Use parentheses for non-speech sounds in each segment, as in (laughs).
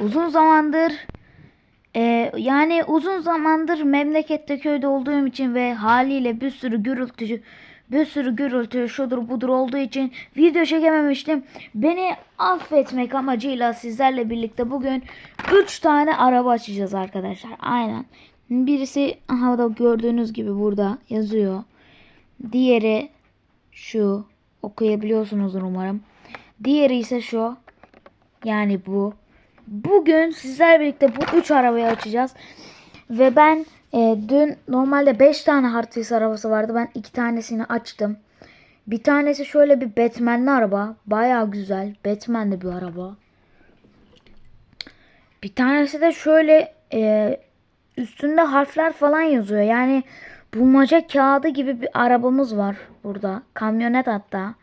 uzun zamandır e, yani uzun zamandır memlekette köyde olduğum için ve haliyle bir sürü gürültü bir sürü gürültü şudur budur olduğu için video çekememiştim. Beni affetmek amacıyla sizlerle birlikte bugün 3 tane araba açacağız arkadaşlar. Aynen. Birisi aha da gördüğünüz gibi burada yazıyor. Diğeri şu okuyabiliyorsunuzdur umarım. Diğeri ise şu. Yani bu. Bugün sizlerle birlikte bu 3 arabayı açacağız. Ve ben e, dün normalde 5 tane Wheels arabası vardı. Ben 2 tanesini açtım. Bir tanesi şöyle bir Batman'li araba. Baya güzel. Batman'li bir araba. Bir tanesi de şöyle e, üstünde harfler falan yazıyor. Yani bulmaca kağıdı gibi bir arabamız var burada. Kamyonet hatta.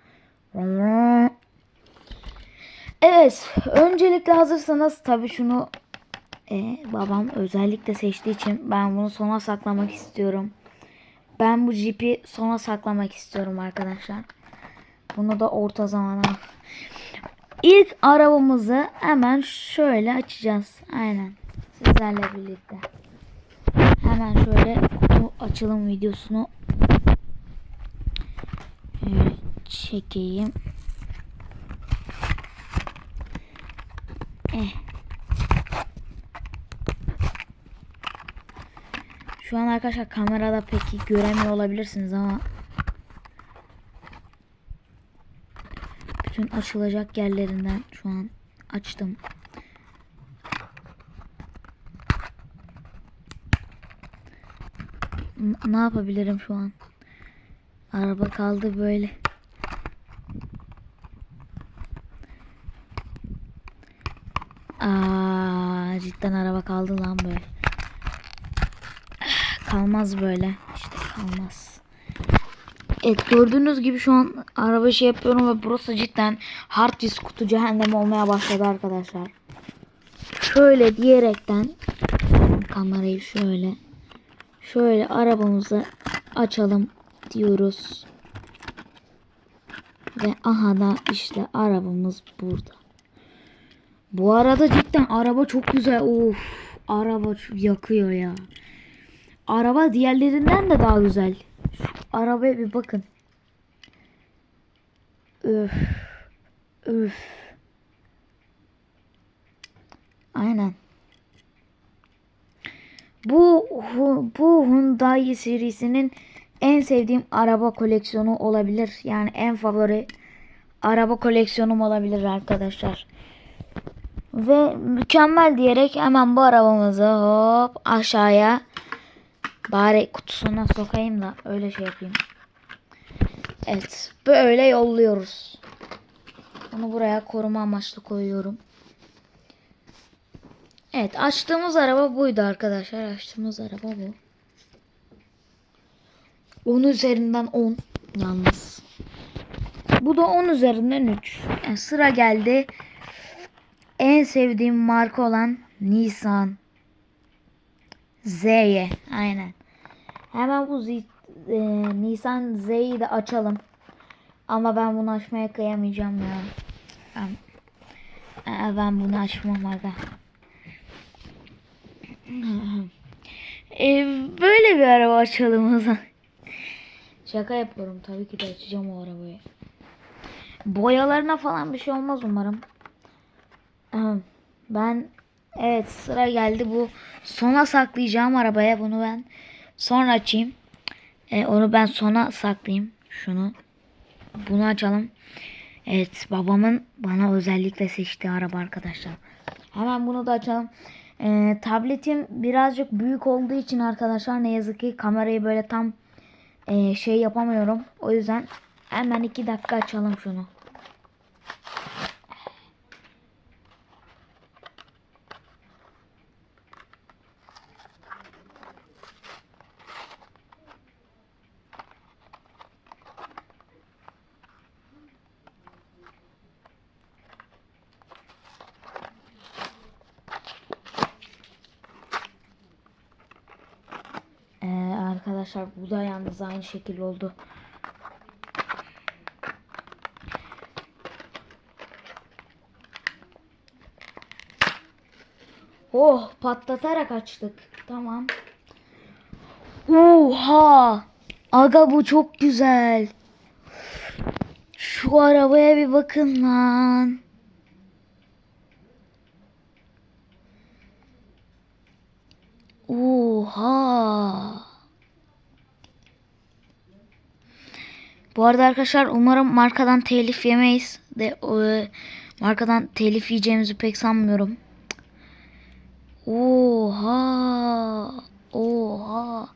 Evet. Öncelikle hazırsanız tabii şunu e, babam özellikle seçtiği için ben bunu sona saklamak istiyorum. Ben bu jipi sona saklamak istiyorum arkadaşlar. Bunu da orta zamana. İlk arabamızı hemen şöyle açacağız. Aynen. Sizlerle birlikte. Hemen şöyle kutu açılım videosunu şöyle çekeyim. Şu an arkadaşlar kamerada peki göremiyor olabilirsiniz ama bütün açılacak yerlerinden şu an açtım. N- ne yapabilirim şu an? Araba kaldı böyle. Aa, cidden araba kaldı lan böyle. Kalmaz böyle. İşte kalmaz. Evet gördüğünüz gibi şu an araba şey yapıyorum ve burası cidden hard disk kutu cehennemi olmaya başladı arkadaşlar. Şöyle diyerekten kamerayı şöyle şöyle arabamızı açalım diyoruz. Ve aha da işte arabamız burada. Bu arada cidden araba çok güzel. Of araba yakıyor ya. Araba diğerlerinden de daha güzel. Şu arabaya bir bakın. Öf. Öf. Aynen. Bu bu Hyundai serisinin en sevdiğim araba koleksiyonu olabilir. Yani en favori araba koleksiyonum olabilir arkadaşlar. Ve mükemmel diyerek hemen bu arabamızı hop aşağıya bari kutusuna sokayım da öyle şey yapayım. Evet böyle yolluyoruz. Bunu buraya koruma amaçlı koyuyorum. Evet açtığımız araba buydu arkadaşlar. Açtığımız araba bu. 10 üzerinden 10 yalnız. Bu da 10 üzerinden 3. Yani sıra geldi. En sevdiğim marka olan Nissan. Z'ye. Aynen. Hemen bu Z, e, Nissan Z'yi de açalım. Ama ben bunu açmaya kıyamayacağım ya. Ben, e, ben bunu açmam aga. E, böyle bir araba açalım o zaman. Şaka yapıyorum. Tabii ki de açacağım o arabayı. Boyalarına falan bir şey olmaz umarım. Ben evet sıra geldi bu sona saklayacağım arabaya bunu ben sonra açayım. E, onu ben sona saklayayım. Şunu bunu açalım. Evet babamın bana özellikle seçtiği araba arkadaşlar. Hemen bunu da açalım. E, tabletim birazcık büyük olduğu için arkadaşlar ne yazık ki kamerayı böyle tam e, şey yapamıyorum. O yüzden hemen iki dakika açalım şunu. Ee, arkadaşlar bu da yalnız aynı şekil oldu. Oh patlatarak açtık. Tamam. Oha. Aga bu çok güzel. Şu arabaya bir bakın lan. Oha. Bu arada arkadaşlar umarım markadan telif yemeyiz. De e, markadan telif yiyeceğimizi pek sanmıyorum. Oha. Oha.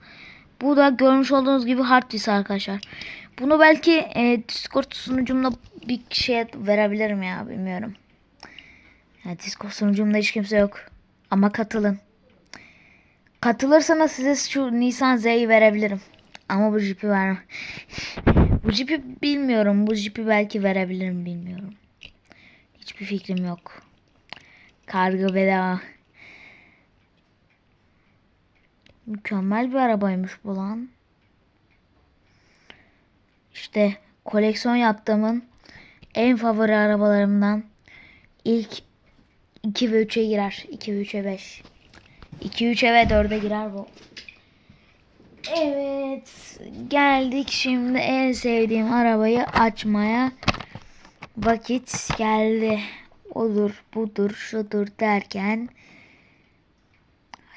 Bu da görmüş olduğunuz gibi hard disk arkadaşlar. Bunu belki e, Discord sunucumda bir şey verebilirim ya bilmiyorum. Ya Discord sunucumda hiç kimse yok. Ama katılın. Katılırsanız size şu Nisan Z'yi verebilirim. Ama bu jipi vermem. bu jipi bilmiyorum. Bu jipi belki verebilirim bilmiyorum. Hiçbir fikrim yok. Kargo bedava. Mükemmel bir arabaymış bu lan. İşte koleksiyon yaptığımın en favori arabalarımdan ilk 2 ve 3'e girer. 2 ve 3'e 5. 2, 3'e ve 4'e girer bu. Evet. Geldik şimdi en sevdiğim arabayı açmaya. Vakit geldi. Olur budur şudur derken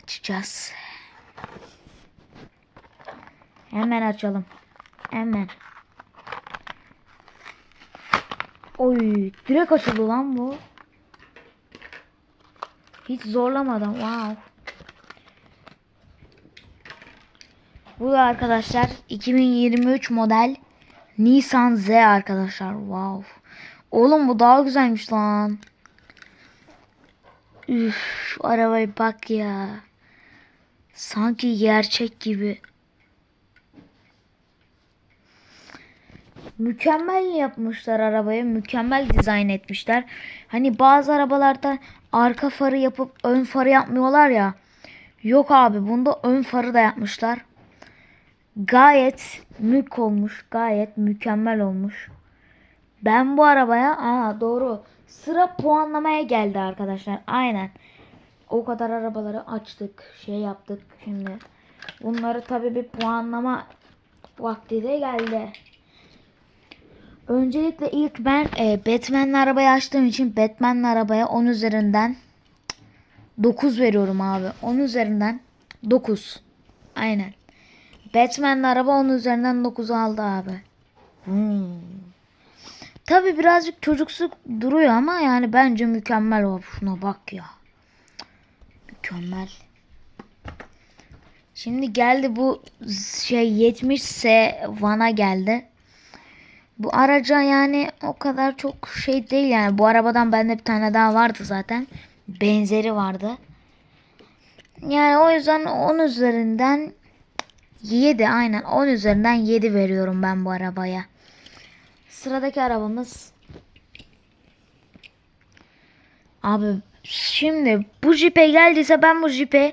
açacağız. Hemen açalım. Hemen. Oy, direkt açıldı lan bu. Hiç zorlamadan. Wow. Bu da arkadaşlar 2023 model Nissan Z arkadaşlar. Wow. Oğlum bu daha güzelmiş lan. Üf, şu arabaya bak ya. Sanki gerçek gibi. Mükemmel yapmışlar arabayı. Mükemmel dizayn etmişler. Hani bazı arabalarda arka farı yapıp ön farı yapmıyorlar ya. Yok abi bunda ön farı da yapmışlar. Gayet mük olmuş. Gayet mükemmel olmuş. Ben bu arabaya aa doğru sıra puanlamaya geldi arkadaşlar. Aynen. O kadar arabaları açtık. Şey yaptık şimdi. Bunları tabii bir puanlama vakti de geldi. Öncelikle ilk ben e, Batman'li arabayı açtığım için Batman'li arabaya 10 üzerinden 9 veriyorum abi. 10 üzerinden 9. Aynen. Batman'li araba 10 üzerinden 9 aldı abi. Hmm. Tabi birazcık çocuksu duruyor ama yani bence mükemmel o. Şuna bak ya. Mükemmel. Şimdi geldi bu şey 70S Van'a geldi. Bu araca yani o kadar çok şey değil yani. Bu arabadan bende bir tane daha vardı zaten. Benzeri vardı. Yani o yüzden 10 üzerinden 7 aynen 10 üzerinden 7 veriyorum ben bu arabaya. Sıradaki arabamız Abi şimdi bu jipe geldiyse ben bu jipe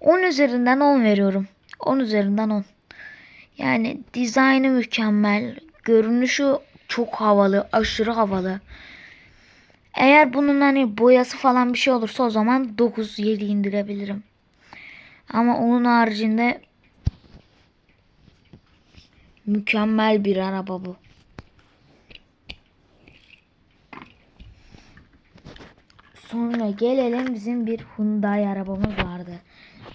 10 üzerinden 10 veriyorum. 10 üzerinden 10. Yani dizaynı mükemmel. Görünüşü çok havalı. Aşırı havalı. Eğer bunun hani boyası falan bir şey olursa o zaman 9-7 indirebilirim. Ama onun haricinde mükemmel bir araba bu. Sonra gelelim bizim bir Hyundai arabamız vardı.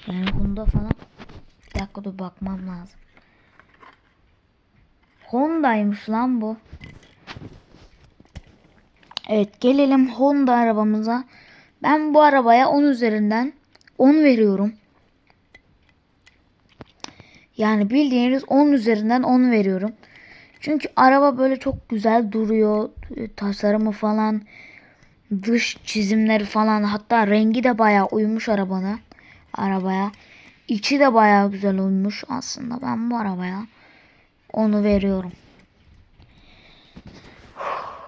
Yani Honda falan. Bir dakika dur bakmam lazım. Honda'ymış lan bu. Evet gelelim Honda arabamıza. Ben bu arabaya 10 üzerinden 10 veriyorum. Yani bildiğiniz 10 üzerinden 10 veriyorum. Çünkü araba böyle çok güzel duruyor. Tasarımı falan. Dış çizimleri falan. Hatta rengi de bayağı uymuş arabana. Arabaya. İçi de bayağı güzel uymuş aslında. Ben bu arabaya onu veriyorum.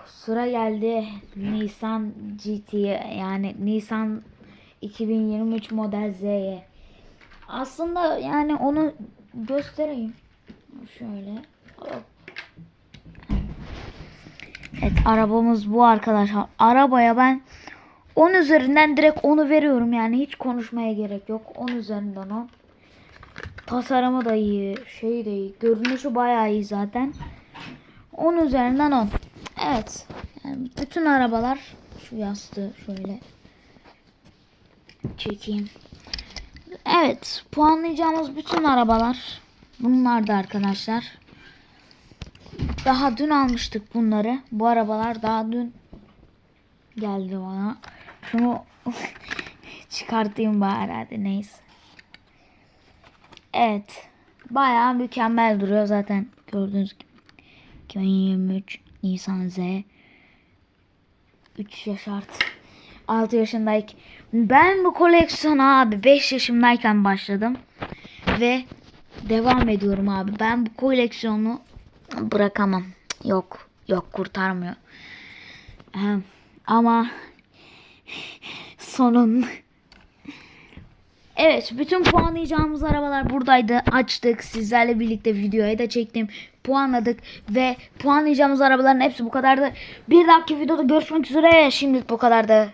Sıra geldi Nissan GT yani Nissan 2023 model Z'ye. Aslında yani onu göstereyim. Şöyle. Evet arabamız bu arkadaşlar. Arabaya ben 10 üzerinden direkt onu veriyorum yani hiç konuşmaya gerek yok. 10 üzerinden 10. Tasarımı da iyi, şey de iyi. Görünüşü bayağı iyi zaten. 10 üzerinden 10. Evet. Yani bütün arabalar şu yastığı şöyle çekeyim. Evet, puanlayacağımız bütün arabalar bunlar da arkadaşlar. Daha dün almıştık bunları. Bu arabalar daha dün geldi bana. Şunu (laughs) çıkartayım bari hadi neyse. Evet. Bayağı mükemmel duruyor zaten gördüğünüz gibi. 2023 Nisan Z 3 yaş artı 6 yaşındayken ben bu koleksiyona abi 5 yaşımdayken başladım ve devam ediyorum abi. Ben bu koleksiyonu bırakamam. Yok, yok kurtarmıyor. Ama sonun Evet, bütün puanlayacağımız arabalar buradaydı. Açtık. Sizlerle birlikte videoyu da çektim. Puanladık ve puanlayacağımız arabaların hepsi bu kadardı. Bir dahaki videoda görüşmek üzere. Şimdilik bu kadardı.